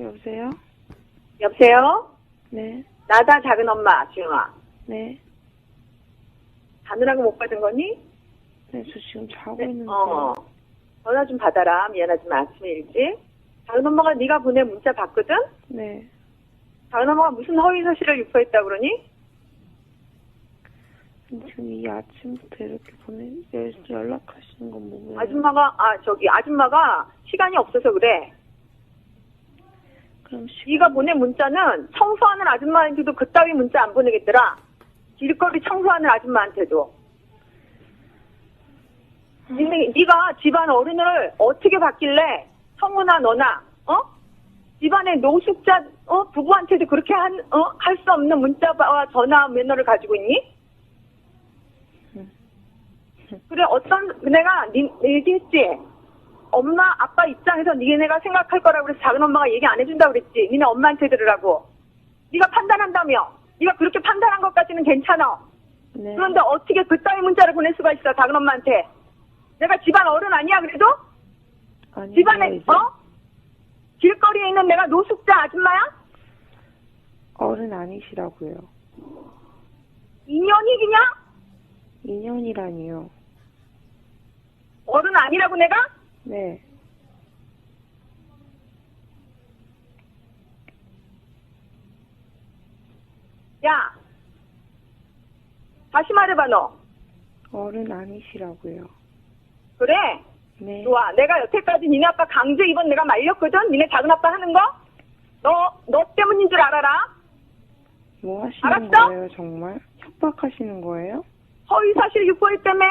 여보세요? 여보세요? 네, 나다 작은 엄마 지영아 네, 자느라고 못 받은 거니? 네, 저 지금 자고 네, 있는데. 어 전화 좀 받아라 미안하지만 아침에 일찍 작은 엄마가 네가 보낸 문자 봤거든? 네, 작은 엄마가 무슨 허위 사실을 유포했다 그러니? 지금 이 아침부터 이렇게 보내, 여- 연락하시는 건 뭐예요? 아줌마가 아 저기 아줌마가 시간이 없어서 그래 네가 보낸 문자는 청소하는 아줌마한테도 그따위 문자 안 보내겠더라 길거리 청소하는 아줌마한테도 네가 집안 어른을 어떻게 봤길래 성우나 너나 어 집안의 노숙자 어 부부한테도 그렇게 한 어 할 수 없는 문자와 전화 매너를 가지고 있니? 음. 그래 어떤 내가 니 얘기했지 엄마 아빠 입장에서 니네가 생각할 거라고 그래서 작은 엄마가 얘기 안 해준다고 그랬지. 니네 엄마한테 들으라고. 네가 판단한다며. 네가 그렇게 판단한 것까지는 괜찮아. 네, 그런데 어떻게 그 따위 문자를 보낼 수가 있어 작은 엄마한테? 내가 집안 어른 아니야 그래도? 아니, 집안에 이제 어? 길거리에 있는 내가 노숙자 아줌마야? 어른 아니시라고요. 인연이 그냥? 2년이라니요. 어른 아니라고 내가 네, 야 다시 말해봐 너 어른 아니시라고요. 그래 네, 좋아. 내가 여태까지 니네 아빠 강제 입원 내가 말렸거든? 니네 작은 아빠 하는 거? 너, 너 때문인 줄 알아라? 뭐 하시는 알았어? 거예요, 정말? 협박하시는 거예요? 허위사실 유포일 때문에